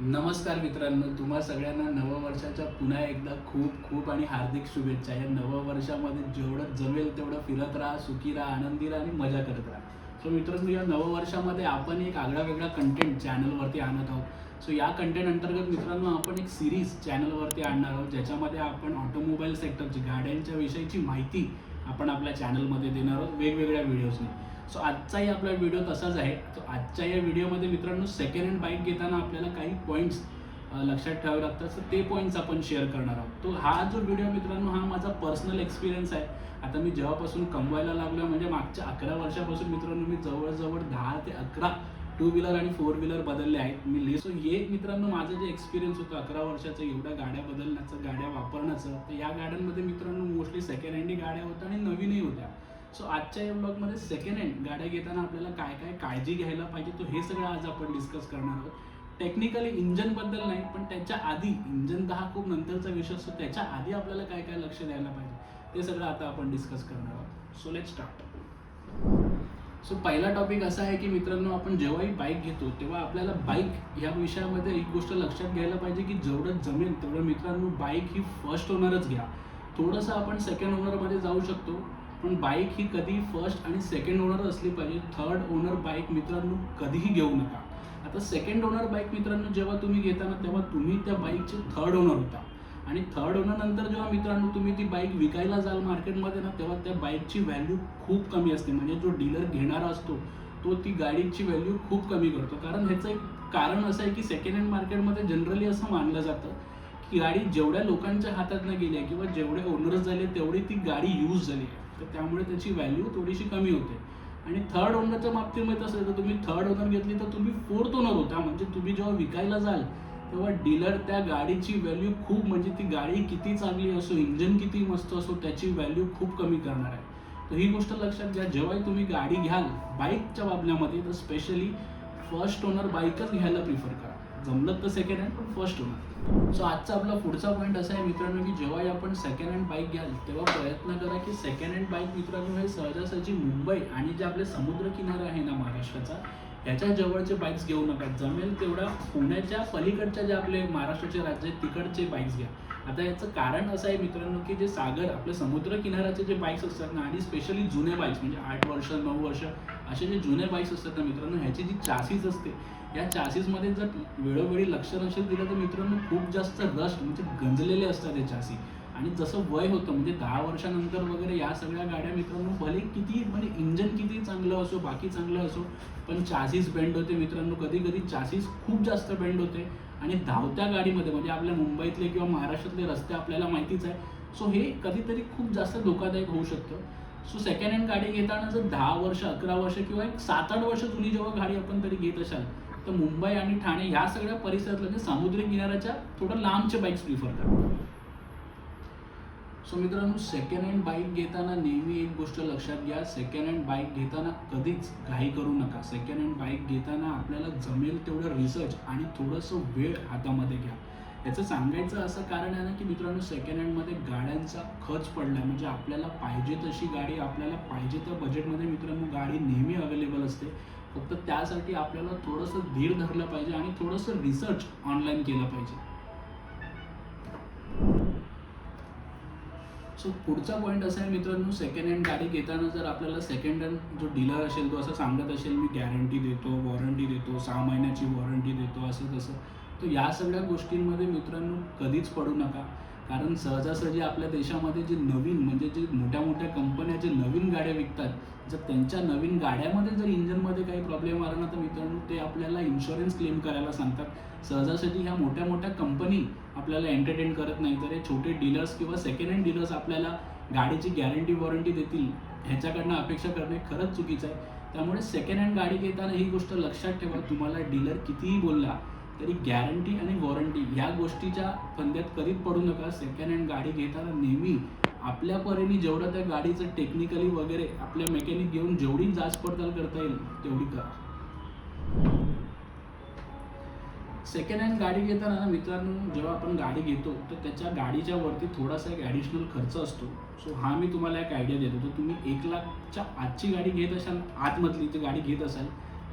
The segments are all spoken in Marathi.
नमस्कार मित्रांनो तुम्हा सगळ्यांना नववर्षाच्या पुन्हा एकदा खूप खूप आणि हार्दिक शुभेच्छा. या नववर्षामध्ये जेवढं जमेल तेवढं फिरत राहा सुखी राहा आनंदी राहा आणि मजा करत राहा. सो मित्रांनो या नववर्षामध्ये आपण एक आगळा वेगळा कंटेंट चॅनलवरती आणत आहोत. सो या कंटेंट अंतर्गत मित्रांनो आपण एक सिरीज चॅनलवरती आणणार आहोत ज्याच्यामध्ये आपण ऑटोमोबाईल सेक्टरची गाड्यांच्या विषयीची माहिती आपण आपल्या चॅनलमध्ये देणार आहोत. वेगवेगळ्या व्हिडिओजने सो आजचाही आपला व्हिडिओ तसाच आहे. सो आजच्या या व्हिडिओमध्ये मित्रांनो सेकंड हँड बाईक घेताना आपल्याला काही पॉईंट्स लक्षात ठेवावे लागतात. सो ते पॉईंट्स आपण शेअर करणार आहोत. तो हा जो व्हिडिओ मित्रांनो हा माझा पर्सनल एक्सपिरियन्स आहे. आता मी जेव्हापासून कमवायला लागलो म्हणजे मागच्या अकरा वर्षापासून मित्रांनो मी जवळजवळ दहा ते अकरा टू व्हीलर आणि फोर व्हीलर बदलले आहेत. मी ले सो हे मित्रांनो माझं जे एक्सपिरियन्स होतं अकरा वर्षाचं एवढ्या गाड्या बदलण्याचं गाड्या वापरण्याचं तर या गाड्यांमध्ये मित्रांनो मोस्टली सेकंड हँडी गाड्या होत्या आणि नवीनही होत्या. सो आजच्या या ब्लॉगमध्ये सेकंड हँड गाड्या घेताना आपल्याला काय काय काळजी घ्यायला पाहिजे तो हे सगळं आज आपण डिस्कस करणार आहोत. टेक्निकली इंजनबद्दल नाही पण त्याच्या आधी इंजन तर हा खूप नंतरचा विषय असतो त्याच्या आधी आपल्याला काय काय लक्ष द्यायला पाहिजे ते सगळं आता आपण डिस्कस करणार आहोत. सो लेट स्टार्ट सो पहिला टॉपिक असा आहे की मित्रांनो आपण जेव्हाही बाईक घेतो तेव्हा आपल्याला बाईक ह्या विषयामध्ये एक गोष्ट लक्षात घ्यायला पाहिजे की जेवढं जमेल तेवढं मित्रांनो बाईक ही फर्स्ट ओनरच घ्या. थोडंसं आपण सेकंड ओनरमध्ये जाऊ शकतो. पण बाईक ही कधी फर्स्ट आणि सेकंड ओनर असली पाहिजे. थर्ड ओनर बाईक मित्रांनो कधीही घेऊ नका. आता सेकंड ओनर बाईक मित्रांनो जेव्हा तुम्ही घेताना तेव्हा तुम्ही त्या बाईकचे थर्ड ओनर होता. आणि थर्ड ओनरनंतर जेव्हा मित्रांनो तुम्ही ती बाईक विकायला जाल मार्केटमध्ये ना तेव्हा त्या बाईकची व्हॅल्यू खूप कमी असते. म्हणजे जो डीलर घेणारा असतो तो ती गाडीची व्हॅल्यू खूप कमी करतो. कारण ह्याचं एक कारण असं आहे की सेकंड हँड मार्केटमध्ये जनरली असं मानलं जातं की गाडी जेवढ्या लोकांच्या हातातनं गेली आहे किंवा जेवढे ओनर्स झाले तेवढी ती गाडी यूज झाली आहे. तर त्यामुळे त्याची व्हॅल्यू थोडीशी कमी होते. आणि थर्ड ओनरच्या बाबतीमध्ये असेल तर तुम्ही थर्ड ओनर घेतली तर तुम्ही फोर्थ ओनर होता. म्हणजे तुम्ही जेव्हा विकायला जाल तेव्हा डीलर त्या गाडीची व्हॅल्यू खूप म्हणजे ती गाडी किती चांगली असो इंजन किती मस्त असो त्याची व्हॅल्यू खूप कमी करणार आहे. तर ही गोष्ट लक्षात घ्या. जेव्हाही तुम्ही गाडी घ्याल बाईकच्या बाबल्यामध्ये तर स्पेशली फर्स्ट ओनर बाईकच घ्यायला प्रिफर करा. जमलं तर सेकंड हँड पण फर्स्ट ओनर सो आजचा आपला पुढचा पॉईंट असा आहे मित्रांनो की जेव्हाही आपण सेकंड हँड बाईक घ्याल तेव्हा प्रयत्न करा की सेकंड हँड बाईक मित्रांनो हे सहजासहजी मुंबई आणि जे आपले समुद्र किनारा आहे ना महाराष्ट्राचा ह्याच्या जवळचे बाईक्स घेऊ नका. जमेल तेवढा पुण्याच्या पलीकडच्या जे आपले महाराष्ट्राचे राज्य आहेत तिकडचे बाईक्स घ्या. आता याचं कारण असं आहे मित्रांनो की जे सागर आपले समुद्र किनाऱ्याचे जे बाईक्स असतात ना आणि स्पेशली जुने बाईक्स म्हणजे आठ वर्ष नऊ वर्ष असे जे जुने बाईक्स असतात ना मित्रांनो ह्याची जी चासीस असते या चासीसमध्ये जर वेळोवेळी लक्ष नसेल दिलं तर मित्रांनो खूप जास्त रस्ट म्हणजे गंजलेले असतात हे चासी आणि जसं वय होतं म्हणजे दहा वर्षानंतर वगैरे या सगळ्या गाड्या मित्रांनो भले किती म्हणजे इंजन किती चांगलं असो बाकी चांगलं असो पण चासीस बेंड होते मित्रांनो. कधी कधी चासीस खूप जास्त बेंड होते. आणि धावत्या गाडीमध्ये म्हणजे आपल्या मुंबईतले किंवा महाराष्ट्रातले रस्ते आपल्याला माहितीच आहे. सो हे कधीतरी खूप जास्त धोकादायक होऊ शकतं. सो सेकंड हँड गाडी घेताना जर दहा वर्ष अकरा वर्ष किंवा एक सात आठ वर्ष जुनी जेव्हा गाडी आपण तरी घेत असाल तर मुंबई आणि ठाणे ह्या सगळ्या परिसरातल्या म्हणजे सामुद्री किनाऱ्याच्या थोडं लांबच्या बाईक्स प्रिफर करतात. सो मित्रांनो सेकंड हँड बाईक घेताना नेहमी एक गोष्ट लक्षात घ्या. सेकंड हँड बाईक घेताना कधीच घाई करू नका. सेकंड हँड बाईक घेताना आपल्याला जमेल तेवढं रिसर्च आणि थोडंसं वेळ हातामध्ये घ्या. याचं सांगायचं असं कारण आहे ना की मित्रांनो सेकंड हँडमध्ये गाड्यांचा खर्च पडला आहे म्हणजे आपल्याला पाहिजे तशी गाडी आपल्याला पाहिजे त्या बजेटमध्ये मित्रांनो गाडी नेहमी अवेलेबल असते. फक्त त्यासाठी आपल्याला थोडंसं धीर धरलं पाहिजे आणि थोडंसं रिसर्च ऑनलाईन केलं पाहिजे. सो पुढचा पॉईंट असा आहे मित्रांनो सेकंड हँड गाडी घेताना जर आपल्याला सेकंड हँड जो डीलर असेल तो असं सांगत असेल मी गॅरंटी देतो वॉरंटी देतो सहा महिन्याची वॉरंटी देतो असं तसं. तर या सगळ्या गोष्टींमध्ये मित्रांनो कधीच पडू नका. कारण सहजासहजी आपल्या देशामध्ये जे नवीन म्हणजे जे मोठ्या मोठ्या कंपन्या जे नवीन गाड्या विकतात जर त्यांच्या नवीन गाड्यामध्ये जर इंजनमध्ये काही प्रॉब्लेम आला ना तर मित्रांनो ते आपल्याला इन्शुरन्स क्लेम करायला सांगतात. सहजासहजी ह्या मोठ्या मोठ्या कंपनी आपल्याला एंटरटेन करत नाही तर हे छोटे डीलर्स किंवा सेकंड हँड डीलर्स आपल्याला गाडीची गॅरंटी वॉरंटी देतील ह्याच्याकडनं अपेक्षा करणे खरंच चुकीचं आहे. त्यामुळे सेकंड हँड गाडी घेताना ही गोष्ट लक्षात ठेवा. तुम्हाला डीलर कितीही बोलला तरी गॅरंटी आणि वॉरंटी ह्या गोष्टीच्या फंद्यात कधीच पडू नका. सेकंड हँड गाडी घेताना नेहमी आपल्या परीने जेवढं त्या गाडीचं टेक्निकली वगैरे आपल्या मेकॅनिक घेऊन जेवढी जाच पडताल करता येईल तेवढी करा. सेकंड हँड गाडी घेताना ना मित्रांनो जेव्हा आपण गाडी घेतो तर त्याच्या गाडीच्या वरती थोडासा एक ॲडिशनल खर्च असतो. सो हा मी तुम्हाला एक आयडिया देतो. तर तुम्ही एक लाखच्या आजची गाडी घेत असाल आतमधली ती गाडी घेत असाल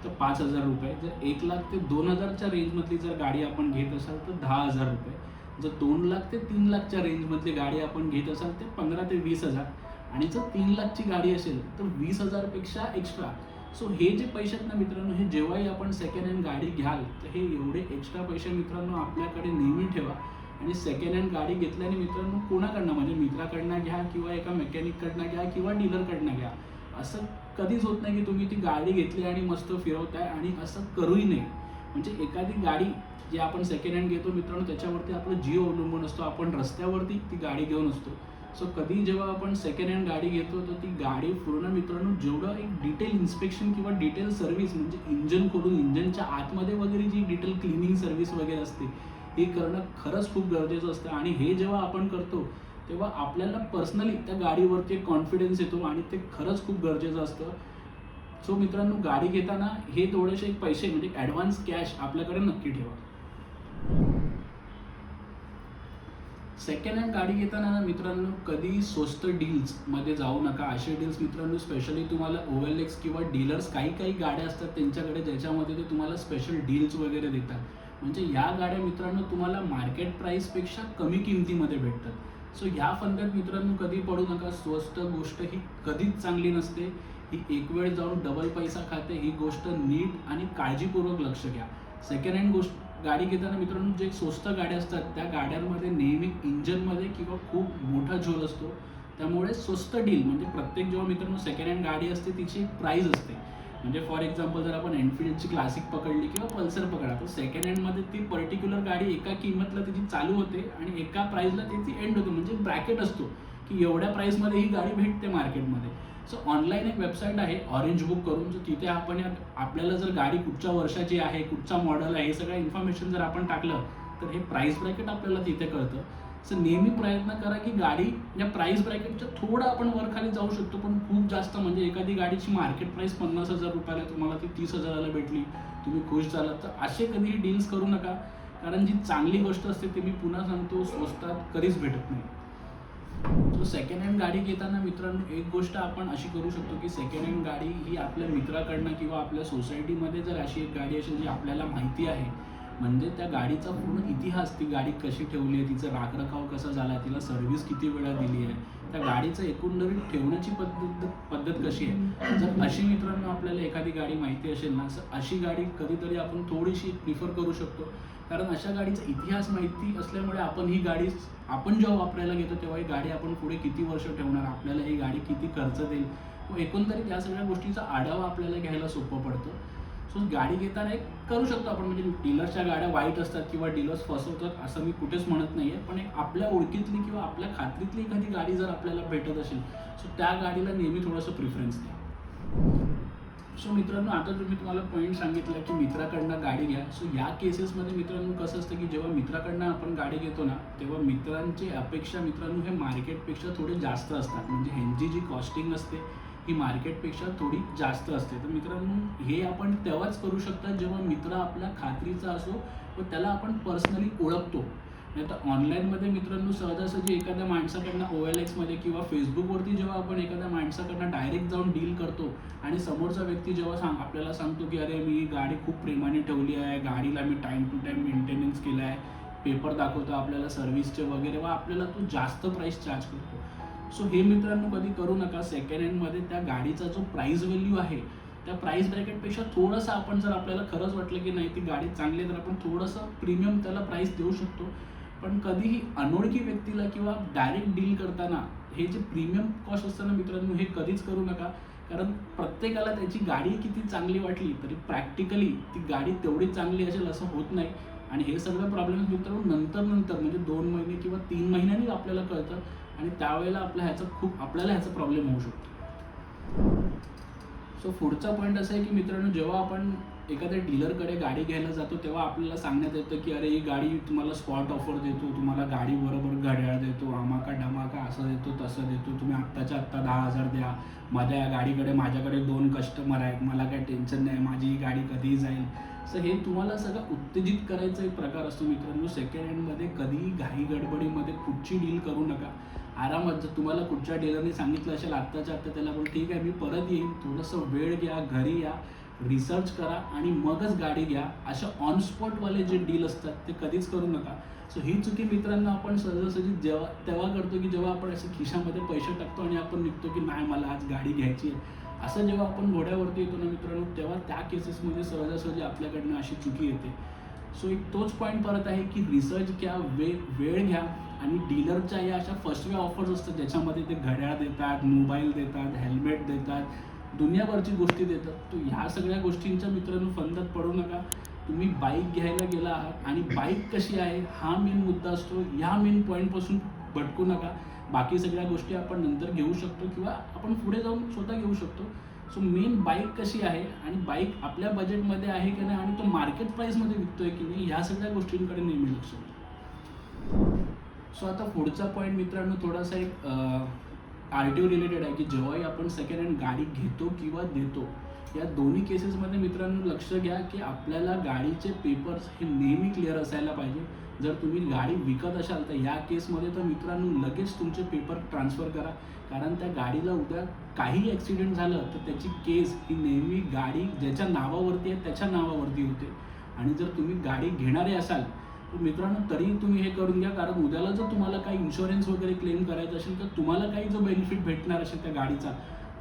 तर पाच हजार रुपये. जर एक लाख ते दोन हजारच्या रेंजमधली जर गाडी आपण घेत असाल तर दहा हजार रुपये. जर दोन लाख ते तीन लाखच्या रेंजमधली गाडी आपण घेत असाल ते पंधरा ते वीस हजार. आणि जर तीन लाखची गाडी असेल तर वीस हजारपेक्षा एक्स्ट्रा सो हे जे पैसे आहेत ना मित्रांनो हे जेव्हाही आपण सेकंड हँड गाडी घ्याल तर हे एवढे एक्स्ट्रा पैसे मित्रांनो आपल्याकडे नेहमी ठेवा. आणि सेकंड हँड गाडी घेतल्याने मित्रांनो कोणाकडनं? म्हणजे मित्राकडनं घ्या किंवा एका मेकॅनिककडनं घ्या किंवा डीलरकडनं घ्या. असं कधीच होत नाही की तुम्ही ती गाडी घेतली आणि मस्त फिरवताय आणि असं करूही नाही म्हणजे एखादी गाडी जी आपण सेकंड हँड घेतो मित्रांनो त्याच्यावरती आपलं जीव अवलंबून असतो. आपण रस्त्यावरती ती गाडी घेऊन असतो. सो कधी जेव्हा आपण सेकंड हँड गाडी घेतो तर ती गाडी पूर्ण मित्रांनो जेवढं एक डिटेल इन्स्पेक्शन किंवा डिटेल सर्व्हिस म्हणजे इंजन खोलून इंजनच्या आतमध्ये वगैरे जी डिटेल क्लिनिंग सर्व्हिस वगैरे असते हे करणं खरंच खूप गरजेचं असतं. आणि हे जेव्हा आपण करतो तेव्हा आपल्याला पर्सनली त्या गाडीवरती एक कॉन्फिडन्स येतो आणि ते खरंच खूप गरजेचं असतं. सो मित्रांनो गाडी घेताना हे थोडेसे एक पैसे म्हणजे ॲडव्हान्स कॅश आपल्याकडे नक्की ठेवा. सेकंड हँड गाडी घेताना ना मित्रांनो कधी स्वस्त डील्समध्ये जाऊ नका. असे डील्स मित्रांनो स्पेशली तुम्हाला ओएल एक्स किंवा डीलर्स काही काही गाड्या असतात त्यांच्याकडे ज्याच्यामध्ये ते तुम्हाला स्पेशल डील्स वगैरे देतात. म्हणजे या गाड्या मित्रांनो तुम्हाला मार्केट प्राईसपेक्षा कमी किमतीमध्ये भेटतात. सो ह्या फंद्यात मित्रांनो कधी पडू नका. स्वस्त गोष्ट ही कधीच चांगली नसते. ही एक वेळ जाऊन डबल पैसा खाते. ही गोष्ट नीट आणि काळजीपूर्वक लक्ष घ्या. सेकंड हँड गोष्ट गाडी घेताना मित्रांनो जे स्वस्त गाड्या असतात त्या गाड्यांमध्ये नेहमी इंजनमध्ये किंवा खूप मोठा झोल असतो. त्यामुळे स्वस्त डील म्हणजे प्रत्येक जेव्हा मित्रांनो सेकंड हँड गाडी असते तिची एक प्राईज असते. म्हणजे फॉर एक्झाम्पल जर आपण एनफिल्डची क्लासिक पकडली किंवा पल्सर पकडा तर सेकंड हँडमध्ये ती पर्टिक्युलर गाडी एका किंमतला त्याची चालू होते आणि एका प्राईजला त्याची एंड होते. म्हणजे ब्रॅकेट असतो की एवढ्या प्राईसमध्ये ही गाडी भेटते मार्केटमध्ये सो ऑनलाईन एक वेबसाईट आहे ऑरेंज बुक करून. जो तिथे आपण या आपल्याला जर गाडी कुठच्या वर्षाची आहे कुठचा मॉडेल आहे हे सगळं इन्फॉर्मेशन जर आपण टाकलं तर हे प्राईस ब्रॅकेट आपल्याला तिथे कळतं. सो नेहमी प्रयत्न करा की गाडी या प्राईस ब्रॅकेटच्या थोडं आपण वर खाली जाऊ शकतो पण खूप जास्त म्हणजे एखादी गाडीची मार्केट प्राईस पन्नास हजार रुपयाला तुम्हाला ती तीस हजाराला भेटली तुम्ही खुश झालात. तर असे कधीही डील्स करू नका. कारण जी चांगली गोष्ट असते ते मी पुन्हा सांगतो स्वस्तात कधीच भेटत नाही. सो सेकंड हँड गाडी घेताना मित्रांनो एक गोष्ट आपण अशी करू शकतो की सेकंड हँड गाडी ही आपल्या मित्राकडनं किंवा आपल्या सोसायटीमध्ये जर अशी एक गाडी असेल जी आपल्याला माहिती आहे म्हणजे त्या गाडीचा पूर्ण इतिहास ती गाडी कशी ठेवली आहे तिचा राखरखाव कसा झाला तिला सर्व्हिस किती वेळा दिली आहे त्या गाडीचं एकंदरीत ठेवण्याची पद्धत पद्धत कशी आहे? जर अशी मित्रांनो आपल्याला एखादी गाडी माहिती असेल ना तर अशी गाडी कधीतरी आपण थोडीशी प्रिफर करू शकतो. कारण अशा गाडीचा इतिहास माहिती असल्यामुळे आपण ही गाडी आपण जेव्हा वापरायला घेतो तेव्हा ही गाडी आपण पुढे किती वर्ष ठेवणार आपल्याला ही गाडी किती खर्च देईल? एकंदरीत या सगळ्या गोष्टीचा आढावा आपल्याला घ्यायला सोपं पडतं. सो गाडी घेताना एक करू शकतो आपण म्हणजे डीलर्सच्या गाड्या वाईट असतात किंवा डीलर्स फसवतात असं मी कुठेच म्हणत नाही आहे पण एक आपल्या ओळखीतली किंवा आपल्या खात्रीतली एखादी गाडी जर आपल्याला भेटत असेल सो त्या गाडीला नेहमी थोडंसं प्रिफरन्स द्या. सो मित्रांनो आता जो मी तुम्हाला पॉईंट सांगितलं की मित्राकडनं गाडी घ्या. सो या केसेसमध्ये मित्रांनो कसं असतं की जेव्हा मित्राकडनं आपण गाडी घेतो ना तेव्हा मित्रांची अपेक्षा मित्रांनो हे मार्केटपेक्षा थोडे जास्त असतात. म्हणजे ह्यांची जी कॉस्टिंग असते ही मार्केटपेक्षा थोडी जास्त असते. तर मित्रांनो हे आपण तेव्हाच करू शकतात जेव्हा मित्र आपल्या खात्रीचा असो व त्याला आपण पर्सनली ओळखतो. नाही तर ऑनलाईनमध्ये मित्रांनो सहजासहजी एखाद्या माणसाकडनं ओ एल एक्समध्ये किंवा फेसबुकवरती जेव्हा आपण एखाद्या माणसाकडनं डायरेक्ट जाऊन डील करतो आणि समोरचा व्यक्ती जेव्हा सांग आपल्याला सांगतो की अरे मी गाडी खूप प्रेमाने ठेवली आहे गाडीला मी टाईम टू टाईम मेंटेनन्स केला आहे पेपर दाखवतो आपल्याला सर्व्हिसचे वगैरे व आपल्याला तो जास्त प्राईस चार्ज करतो. सो हे मित्रांनो कधी करू नका. सेकंड हँडमध्ये त्या गाडीचा जो प्राईस व्हॅल्यू आहे त्या प्राईस ब्रॅकेटपेक्षा थोडंसं आपण जर आपल्याला खरंच वाटलं की नाही ती गाडी चांगली तर आपण थोडंसं प्रीमियम त्याला प्राईस देऊ शकतो. पण कधीही अनोळखी व्यक्तीला किंवा डायरेक्ट डील करताना हे जे प्रीमियम कॉस्ट असतं ना मित्रांनो हे कधीच करू नका. कारण प्रत्येकाला त्याची गाडी किती चांगली वाटली तरी प्रॅक्टिकली ती गाडी तेवढी चांगली असेल असं होत नाही. आणि हे सगळं प्रॉब्लेम मित्रांनो नंतर नंतर म्हणजे दोन महिने किंवा तीन महिन्यांनी आपल्याला कळतं. आणि त्यावेळेला आपल्या ह्याचा खूप आपल्याला ह्याचा प्रॉब्लेम होऊ शकतो. सो पुढचा पॉईंट असा आहे की मित्रांनो जेव्हा आपण एखाद्या डीलरकडे गाडी घ्यायला जातो तेव्हा आपल्याला सांगण्यात येतं की अरे ही गाडी तुम्हाला स्पॉट ऑफर देतो तुम्हाला गाडी बरोबर घड्याळ देतो आमाका डमाका असं देतो तसं देतो तुम्ही आत्ताच्या आत्ता दहा हजार द्या. माझ्या या गाडीकडे माझ्याकडे दोन कस्टमर आहेत मला काही टेन्शन नाही माझी ही गाडी कधीही जाईल. सर हे तुम्हाला सगळं उत्तेजित करायचा एक प्रकार असतो मित्रांनो. सेकंड हँडमध्ये कधीही घाई गडबडीमध्ये कुठची डील करू नका. आरामात जर तुम्हाला कुठच्या डीलरने सांगितलं असेल आत्ताच्या आत्ता त्याला बोल ठीक आहे मी परत येईन थोडंसं वेळ घ्या घरी या रिसर्च करा आणि मगच गाडी घ्या. अशा ऑन स्पॉटवाले जे डील असतात ते कधीच करू नका. सो ही चुकी मित्रांनो आपण सहजासहजी जेव्हा तेव्हा करतो की जेव्हा आपण असे खिशामध्ये पैसे टाकतो आणि आपण निघतो की नाही मला आज गाडी घ्यायची आहे. असं जेव्हा आपण घोड्यावरती येतो ना मित्रांनो तेव्हा त्या केसेसमध्ये सहजासहजी आपल्याकडनं अशी चुकी येते. सो एक तोच पॉईंट परत आहे की रिसर्च घ्या वे वेळ घ्या. आणि डीलरच्या या अशा फर्स्ट वे ऑफर्स असतात ज्याच्यामध्ये ते घड्याळ देतात मोबाईल देतात हेल्मेट देतात दुनियाभरची गोष्टी देतात. तो ह्या सगळ्या गोष्टींच्या मित्रांनो फंदात पडू नका. तुम्ही बाईक घ्यायला गेला आहात आणि बाईक कशी आहे हा मेन मुद्दा असतो. ह्या मेन पॉईंटपासून भटकू नका. बाकी सगळ्या गोष्टी आपण नंतर घेऊ शकतो किंवा आपण पुढे जाऊन स्वतः घेऊ शकतो. सो मेन बाईक कशी आहे आणि बाईक आपल्या बजेटमध्ये आहे की नाही आणि तो मार्केट प्राईसमध्ये विकतोय की नाही ह्या सगळ्या गोष्टींकडे नेहमी लक्ष द्या. सो आता पुढचा पॉईंट मित्रांनो थोडासा एक आर टी ओ रिलेटेड आहे की जेव्हाही आपण सेकंड हँड गाडी घेतो किंवा देतो या दोन्ही केसेसमध्ये मित्रांनो लक्ष घ्या की आपल्याला गाडीचे पेपर्स हे नेहमी क्लिअर असायला पाहिजे. जर तुम्ही गाडी विकत असाल तर या केसमध्ये तर मित्रांनो लगेच तुमचे पेपर ट्रान्सफर करा. कारण त्या गाडीला उद्या काही ॲक्सिडेंट झालं तर त्याची केस ही नेहमी गाडी ज्याच्या नावावरती आहे त्याच्या नावावरती होते. आणि जर तुम्ही गाडी घेणारे असाल मित्रांनो तरीही तुम्ही हे करून घ्या. कारण उद्याला जर तुम्हाला काही इन्शुरन्स वगैरे क्लेम करायचं असेल तर तुम्हाला काही जो बेनिफिट भेटणार असेल त्या गाडीचा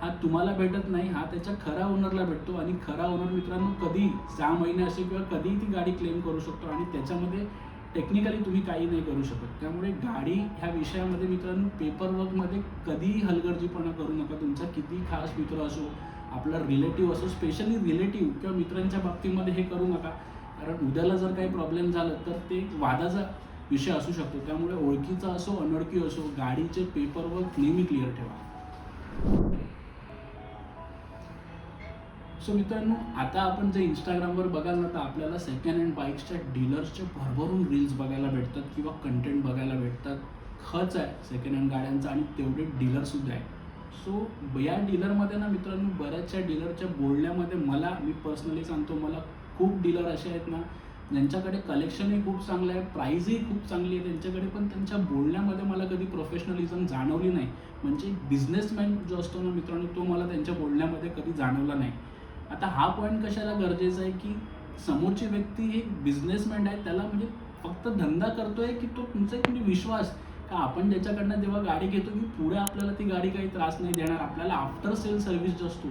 हा तुम्हाला भेटत नाही. हा त्याच्या खरा ओनरला भेटतो. आणि खरा ओनर मित्रांनो कधी सहा महिने असेल किंवा कधीही ती गाडी क्लेम करू शकतो. आणि त्याच्यामध्ये टेक्निकली तुम्ही काही नाही करू शकत. त्यामुळे गाडी ह्या विषयामध्ये मित्रांनो पेपर वर्कमध्ये कधीही हलगर्जीपणा करू नका. तुमचा किती खास मित्र असो आपला रिलेटिव्ह असो स्पेशली रिलेटिव्ह किंवा मित्रांच्या बाबतीमध्ये हे करू नका. कारण उद्याला जर काही प्रॉब्लेम झालं तर ते वादाचा विषय असू शकतो. त्यामुळे ओळखीचा असो अनोळखी असो गाडीचे पेपर वर्क नेहमी क्लिअर ठेवा. सो मित्रांनो आता आपण जे इंस्टाग्रामवर बघाल ना तर आपल्याला सेकंड हँड बाईक्सच्या डीलर्सचे भरभरून रील्स बघायला भेटतात किंवा कंटेंट बघायला भेटतात. खर्च आहे सेकंड हँड गाड्यांचा आणि तेवढे डीलरसुद्धा आहे सो या डीलरमध्ये ना मित्रांनो बऱ्याचशा डीलरच्या बोलण्यामध्ये मला मी पर्सनली सांगतो मला खूप डीलर असे आहेत ना ज्यांच्याकडे कलेक्शनही खूप चांगलं आहे प्राईजही खूप चांगली आहे त्यांच्याकडे पण त्यांच्या बोलण्यामध्ये मला कधी प्रोफेशनलिझम जाणवली नाही. म्हणजे बिझनेसमॅन जो असतो ना मित्रांनो तो मला त्यांच्या बोलण्यामध्ये कधी जाणवला नाही. आता हा पॉईंट कशाला गरजेचा आहे की समोरची व्यक्ती एक बिझनेसमॅन आहे त्याला म्हणजे फक्त धंदा करतोय की तो तुमचा एक म्हणजे विश्वास का आपण ज्याच्याकडनं जेव्हा गाडी घेतो की पुढे आपल्याला ती गाडी काही त्रास नाही देणार आपल्याला आफ्टर सेल सर्व्हिस जो असतो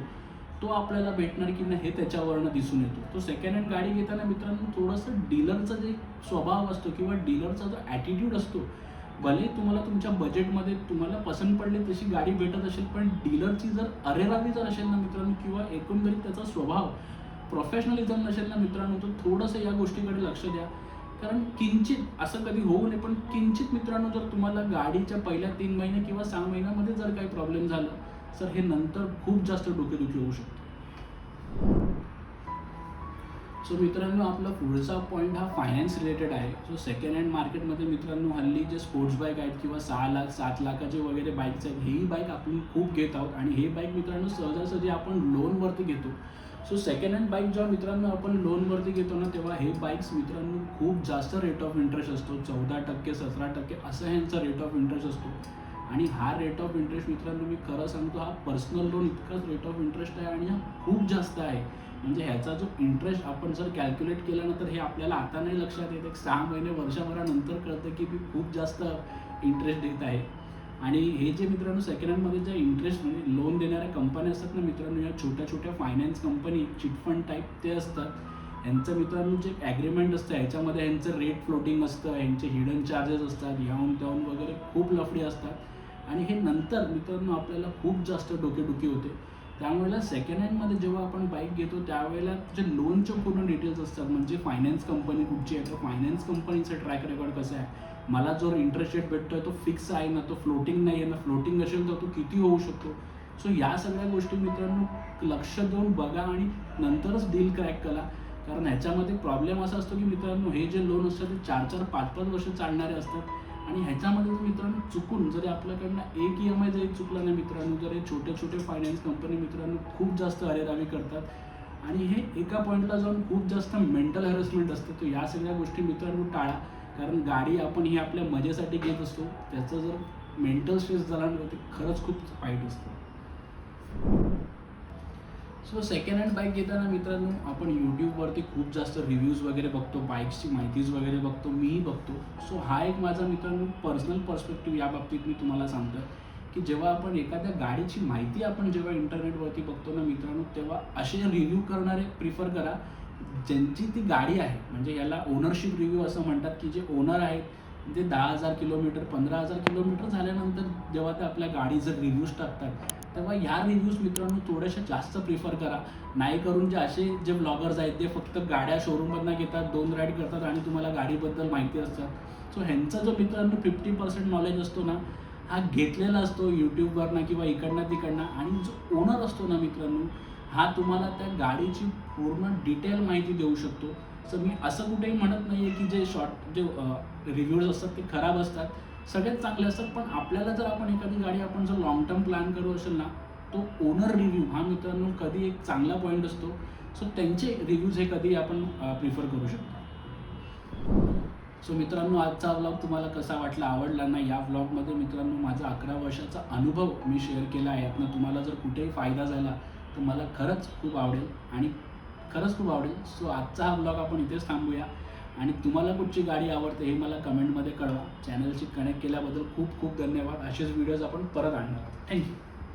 तो आपल्याला भेटणार की नाही हे त्याच्यावरनं दिसून येतो. तो सेकंड हँड गाडी घेताना मित्रांनो थोडंसं डीलरचा जे स्वभाव असतो किंवा डीलरचा जो ॲटिट्यूड असतो भले तुम्हाला तुमच्या बजेटमध्ये तुम्हाला पसंत पडली तशी गाडी भेटत असेल पण डीलरची जर अरेरावी जर असेल ना मित्रांनो किंवा एकंदरीत त्याचा स्वभाव प्रोफेशनलिझम नसेल ना मित्रांनो तर थोडंसं या गोष्टीकडे लक्ष द्या. कारण किंचित असं कधी होऊ नये पण किंचित मित्रांनो जर तुम्हाला गाडीच्या पहिल्या तीन महिने किंवा सहा महिन्यामध्ये जर काही प्रॉब्लेम झाला सर हे नंतर खूप जास्त डोकेदुखी होऊ शकते. सो मित्रांनो आपला पुढचा पॉईंट हा फायनान्स रिलेटेड आहे. सो सेकंड हँड मार्केटमध्ये मित्रांनो हल्ली जे स्पोर्ट्स बाईक आहेत किंवा सहा लाख सात लाखाचे वगैरे बाईक्स आहेत हेही बाईक आपण खूप घेत आहोत. आणि हे बाईक मित्रांनो सहजासहजी आपण लोनवरती घेतो. सो सेकंड हँड बाईक जेव्हा मित्रांनो आपण लोनवरती घेतो ना तेव्हा हे बाईक्स मित्रांनो खूप जास्त रेट ऑफ इंटरेस्ट असतो. चौदा टक्के सतरा टक्के असं ह्यांचा रेट ऑफ इंटरेस्ट असतो. आणि हा रेट ऑफ इंटरेस्ट मित्रांनो मी खरं सांगतो हा पर्सनल लोन इतकाच रेट ऑफ इंटरेस्ट आहे आणि हा खूप जास्त आहे. म्हणजे ह्याचा जो इंटरेस्ट आपण जर कॅल्क्युलेट केला ना तर हे आपल्याला आता नाही लक्षात येत. एक सहा महिने वर्षभरानंतर कळतं की मी खूप जास्त इंटरेस्ट देत आहे. आणि हे जे मित्रांनो सेकंड हँडमध्ये ज्या इंटरेस्ट म्हणजे लोन देणाऱ्या कंपन्या असतात ना मित्रांनो या छोट्या छोट्या फायनान्स कंपनी चिटफंड टाईप ते असतात. यांचं मित्रांनो जे ॲग्रीमेंट असतं ह्याच्यामध्ये यांचं रेट फ्लोटिंग असतं यांचे हिडन चार्जेस असतात याहून त्याहून वगैरे खूप लफडी असतात. आणि हे नंतर मित्रांनो आपल्याला खूप जास्त डोकेदुखी होते. त्यामुळे सेकंड हँडमध्ये जेव्हा आपण बाईक घेतो त्यावेळेला जे लोनचे पूर्ण डिटेल्स असतात म्हणजे फायनान्स कंपनी कुठची आहे तर फायनान्स कंपनीचं ट्रॅक रेकॉर्ड कसं आहे? मला जो इंटरेस्ट रेट भेटतोय तो फिक्स आहे ना तो फ्लोटिंग नाही आहे ना फ्लोटिंग असेल तर तो किती होऊ शकतो? सो या सगळ्या गोष्टी मित्रांनो लक्ष देऊन बघा आणि नंतरच डील क्रॅक करा. कारण ह्याच्यामध्ये प्रॉब्लेम असा असतो की मित्रांनो हे जे लोन असतात ते चार चार पाच पाच वर्ष चालणारे असतात. आणि ह्याच्यामध्ये जर मित्रांनो चुकून जरी आपल्याकडनं एक ई एम आय जरी चुकला नाही मित्रांनो जर हे छोटे छोटे फायनान्स कंपनी मित्रांनो खूप जास्त अरेरावी करतात. आणि हे एका पॉईंटला जाऊन खूप जास्त मेंटल हॅरसमेंट असतं. तर या सगळ्या गोष्टी मित्रांनो टाळा. कारण गाडी आपण ही आपल्या मजेसाठी घेत असतो. त्याचं जर मेंटल स्ट्रेस झाला ना ते खरंच खूप वाईट असतं. सो सेकंड हँड बाईक घेताना मित्रांनो आपण यूट्यूबवरती खूप जास्त रिव्ह्यूज वगैरे बघतो बाईक्सची माहितीज वगैरे बघतो मीही बघतो. सो हा एक माझा मित्रांनो पर्सनल पर्स्पेक्टिव्ह या बाबतीत मी तुम्हाला सांगतो की जेव्हा आपण एखाद्या गाडीची माहिती आपण जेव्हा इंटरनेटवरती बघतो ना मित्रांनो तेव्हा असे रिव्ह्यू करणारे प्रिफर करा ज्यांची ती गाडी आहे म्हणजे याला ओनरशिप रिव्ह्यू असं म्हणतात की जे ओनर आहेत ते दहा हजार किलोमीटर पंधरा हजार किलोमीटर झाल्यानंतर जेव्हा ते आपल्या गाडीचे रिव्ह्यूज टाकतात तेव्हा ह्या रिव्ह्यूज मित्रांनो थोड्याशा जास्त प्रिफर करा. नाही करून जे असे जे ब्लॉगर्स आहेत ते फक्त गाड्या शोरूममधनं घेतात दोन राईड करतात आणि तुम्हाला गाडीबद्दल माहिती असतात. सो ह्यांचा जो मित्रांनो फिफ्टी पर्सेंट नॉलेज असतो ना हा घेतलेला असतो यूट्यूबवरनं किंवा इकडनं तिकडनं आणि जो ओनर असतो ना मित्रांनो हा तुम्हाला त्या गाडीची पूर्ण डिटेल माहिती देऊ शकतो. सो मी असं कुठेही म्हणत नाही आहे की जे शॉर्ट जे रिव्ह्यूज असतात ते खराब असतात सगळ्यात चांगले असतात. पण आपल्याला जर आपण एखादी गाडी आपण जर लॉंग टर्म प्लॅन करू असेल ना तो ओनर रिव्ह्यू हा मित्रांनो कधी एक चांगला पॉईंट असतो. सो त्यांचे रिव्ह्यूज हे कधी आपण प्रिफर करू शकतो. सो मित्रांनो आजचा व्लॉग तुम्हाला कसा वाटला आवडला ना या व्लॉगमध्ये मित्रांनो माझा अकरा वर्षाचा अनुभव मी शेअर केला आहे. यातनं तुम्हाला जर कुठेही फायदा झाला तर मला खरंच खूप आवडेल आणि खरंच खूप आवडेल. सो आजचा हा व्लॉग आपण इथेच थांबूया. आणि तुम्हाला कुठची गाडी आवडते हे मला कमेंटमध्ये कळवा. चॅनलशी कनेक्ट केल्याबद्दल खूप खूप धन्यवाद. असेच व्हिडिओज आपण परत आणणार आहोत. थँक्यू